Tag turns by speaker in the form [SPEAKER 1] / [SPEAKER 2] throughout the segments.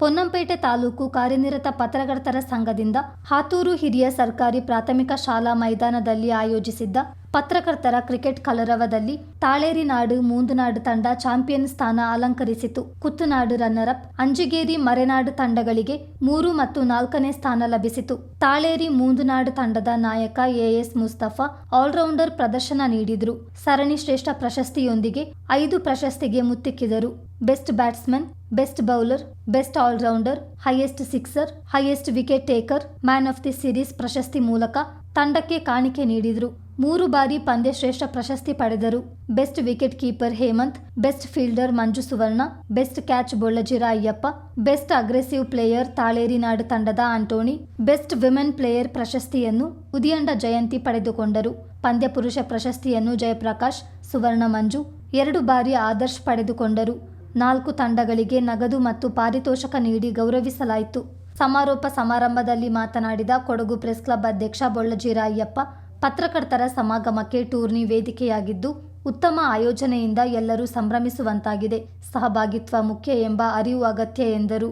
[SPEAKER 1] ಪೊನ್ನಂಪೇಟೆ ತಾಲೂಕು ಕಾರ್ಯನಿರತ ಪತ್ರಕರ್ತರ ಸಂಘದಿಂದ ಹಾತೂರು ಹಿರಿಯ ಸರ್ಕಾರಿ ಪ್ರಾಥಮಿಕ ಶಾಲಾ ಮೈದಾನದಲ್ಲಿ ಆಯೋಜಿಸಿದ್ದ ಪತ್ರಕರ್ತರ ಕ್ರಿಕೆಟ್ ಕಲರವದಲ್ಲಿ ತಾಳೇರಿ ನಾಡು ಮೂಂದುನಾಡು ತಂಡ ಚಾಂಪಿಯನ್ ಸ್ಥಾನ ಅಲಂಕರಿಸಿತು. ಕುತ್ತುನಾಡು ರನ್ನರ್ ಅಪ್ ಅಂಜಿಗೇರಿ ಮರೆನಾಡು ತಂಡಗಳಿಗೆ ಮೂರು ಮತ್ತು ನಾಲ್ಕನೇ ಸ್ಥಾನ ಲಭಿಸಿತು. ತಾಳೇರಿ ಮೂಂದನಾಡು ತಂಡದ ನಾಯಕ ಎಎಸ್ ಮುಸ್ತಫಾ ಆಲ್ರೌಂಡರ್ ಪ್ರದರ್ಶನ ನೀಡಿದರು. ಸರಣಿ ಶ್ರೇಷ್ಠ ಪ್ರಶಸ್ತಿಯೊಂದಿಗೆ ಐದು ಪ್ರಶಸ್ತಿಗೆ ಮುತ್ತಿಕ್ಕಿದರು. Best batsman best bowler best allrounder highest sixer highest wicket taker man of the series ಪ್ರಶಸ್ತಿ ಮೂಲಕ ತಂಡಕ್ಕೆ ಕಾಣಿಕೆ ನೀಡಿದರು. ಮೂರು ಬಾರಿ ಪಂದ್ಯ ಶ್ರೇಷ್ಠ ಪ್ರಶಸ್ತಿ ಪಡೆದರು. Best wicket keeper Hemanth best fielder Manju Suvarna best catch Bollajira Ayyappa best aggressive player Thalerinadu ತಂಡದ ಆಂಟೋನಿ ಬೆಸ್ಟ್ ವಿಮೆನ್ ಪ್ಲೇಯರ್ ಪ್ರಶಸ್ತಿಯನ್ನು ಉದಿಯಂಡ ಜಯಂತಿ ಪಡೆದುಕೊಂಡರು. ಪಂದ್ಯ ಪುರುಷ ಪ್ರಶಸ್ತಿಯನ್ನು ಜಯಪ್ರಕಾಶ್, ಸುವರ್ಣ ಮಂಜು ಎರಡು ಬಾರಿ ಆದರ್ಶ್ ಪಡೆದುಕೊಂಡರು. ನಾಲ್ಕು ತಂಡಗಳಿಗೆ ನಗದು ಮತ್ತು ಪಾರಿತೋಷಕ ನೀಡಿ ಗೌರವಿಸಲಾಯಿತು. ಸಮಾರೋಪ ಸಮಾರಂಭದಲ್ಲಿ ಮಾತನಾಡಿದ ಕೊಡಗು ಪ್ರೆಸ್ ಕ್ಲಬ್ ಅಧ್ಯಕ್ಷ ಬೊಳ್ಳಜಿರಾಯಪ್ಪ, ಪತ್ರಕರ್ತರ ಸಮಾಗಮಕ್ಕೆ ಟೂರ್ನಿ ವೇದಿಕೆಯಾಗಿದ್ದು, ಉತ್ತಮ ಆಯೋಜನೆಯಿಂದ ಎಲ್ಲರೂ ಸಂಭ್ರಮಿಸುವಂತಾಗಿದೆ. ಸಹಭಾಗಿತ್ವ ಮುಖ್ಯ ಎಂಬ ಅರಿವು ಅಗತ್ಯ ಎಂದರು.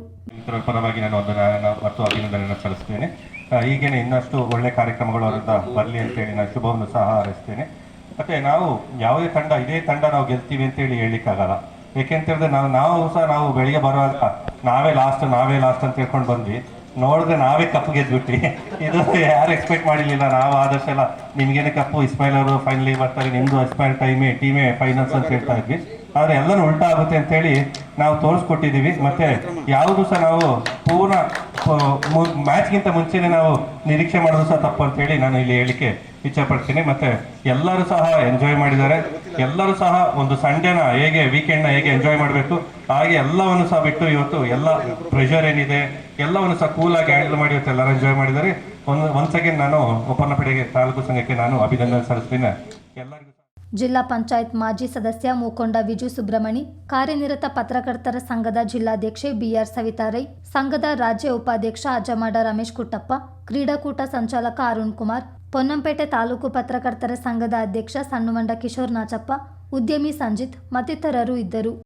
[SPEAKER 2] ಪರವಾಗಿ ನಾನು ಮತ್ತು ಅಭಿನಂದನೆಯನ್ನು ಸಲ್ಲಿಸ್ತೇನೆ ಈಗೇನೆ ಇನ್ನಷ್ಟು ಒಳ್ಳೆ ಕಾರ್ಯಕ್ರಮಗಳು ಅವರಿಂದ ಬರಲಿ ಅಂತೇಳಿ ನಾನು ಶುಭವನ್ನು ಸಹ ಹಾರೈಸ್ತೇನೆ ಮತ್ತೆ ನಾವು ಯಾವುದೇ ತಂಡ, ಇದೇ ತಂಡ ನಾವು ಗೆಲ್ತೀವಿ ಅಂತೇಳಿ ಹೇಳಲಿಕ್ಕಾಗಲ್ಲ. ಏಕೆಂತ ಹೇಳಿದ್ರೆ ನಾವು ನಾವು ಸಹ ನಾವು ಬೆಳಿಗ್ಗೆ ಬರುವಾಗ, ನಾವೇ ಲಾಸ್ಟ್ ನಾವೇ ಲಾಸ್ಟ್ ಅಂತ ಹೇಳ್ಕೊಂಡು ಬಂದ್ವಿ. ನೋಡಿದ್ರೆ ನಾವೇ ಕಪ್ಪು ಗೆದ್ಬಿಟ್ವಿ. ಇದು ಯಾರು ಎಕ್ಸ್ಪೆಕ್ಟ್ ಮಾಡಿರಲಿಲ್ಲ. ನಾವು ಆದರ್ಶ ಎಲ್ಲ, ನಿಮ್ಗೇನೆ ಕಪ್ಪು ಇಸ್ಮಾಯಿಲ್ ಅವರು ಫೈನಲಿ ಬರ್ತಾರೆ. ನಿಮ್ದು ಇಸ್ಮಾಯಿಲ್ ಟೈಮೇ ಟೀಮೇ ಫೈನಲ್ಸ್ ಅಂತ ಹೇಳ್ತಾ ಇದ್ವಿ. ಆದ್ರೆ ಎಲ್ಲನೂ ಉಲ್ಟಾ ಆಗುತ್ತೆ ಅಂತೇಳಿ ನಾವು ತೋರಿಸ್ಕೊಟ್ಟಿದ್ದೀವಿ. ಮತ್ತೆ ಯಾವುದು ಸಹ ನಾವು ಪೂರ್ಣ ಮ್ಯಾಚ್ಗಿಂತ ಮುಂಚೆನೇ ನಾವು ನಿರೀಕ್ಷೆ ಮಾಡೋದು ಸಹ ತಪ್ಪು ಅಂತೇಳಿ ನಾನು ಇಲ್ಲಿ ಹೇಳಿಕೆ ಇಚ್ಛಪಡ್ತೀನಿ. ಮತ್ತೆ ಎಲ್ಲರೂ ಸಹ ಎಂಜಾಯ್ ಮಾಡಿದ್ದಾರೆ. ಎಲ್ಲರೂ ಸಹ ಒಂದು ಸಂಡೇನ ಹೇಗೆ ವೀಕೆಂಡ್ನ ಹೇಗೆ ಎಂಜಾಯ್ ಮಾಡಬೇಕು, ಹಾಗೆ ಎಲ್ಲವನ್ನು ಸಹ ಬಿಟ್ಟು ಇವತ್ತು ಎಲ್ಲ ಪ್ರೆಷರ್ ಏನಿದೆ, ಎಲ್ಲವನ್ನು ಸಹ ಕೂಲಾಗಿ ಹ್ಯಾಂಡಲ್ ಮಾಡಿ ಇವತ್ತು ಎಲ್ಲರೂ ಎಂಜಾಯ್ ಮಾಡಿದ್ದಾರೆ. ಒಂದು ಒಂದ್ ಸೆಕೆಂಡ್ ನಾನು ಒಪ್ಪನ್ನಪೇಟೆಗೆ ತಾಲೂಕು ಸಂಘಕ್ಕೆ ನಾನು ಅಭಿನಂದನೆ ಸಲ್ಲಿಸ್ತೀನಿ. ಎಲ್ಲರಿಗೂ
[SPEAKER 1] ಜಿಲ್ಲಾ ಪಂಚಾಯತ್ ಮಾಜಿ ಸದಸ್ಯ ಮೂಕೊಂಡ ವಿಜು ಸುಬ್ರಮಣಿ ಕಾರ್ಯನಿರತ ಪತ್ರಕರ್ತರ ಸಂಘದ ಜಿಲ್ಲಾಧ್ಯಕ್ಷೆ ಬಿಆರ್ ಸವಿತಾರೈ, ಸಂಘದ ರಾಜ್ಯ ಉಪಾಧ್ಯಕ್ಷ ಅಜ್ಜಮಾಡ ರಮೇಶ್ ಕುಟ್ಟಪ್ಪ, ಕ್ರೀಡಾಕೂಟ ಸಂಚಾಲಕ ಅರುಣ್ ಕುಮಾರ್, ಪೊನ್ನಂಪೇಟೆ ತಾಲೂಕು ಪತ್ರಕರ್ತರ ಸಂಘದ ಅಧ್ಯಕ್ಷ ಸಣ್ಣುವಂಡ ಕಿಶೋರ್ ನಾಚಪ್ಪ, ಉದ್ಯಮಿ ಸಂಜಿತ್ ಮತ್ತಿತರರು ಇದ್ದರು.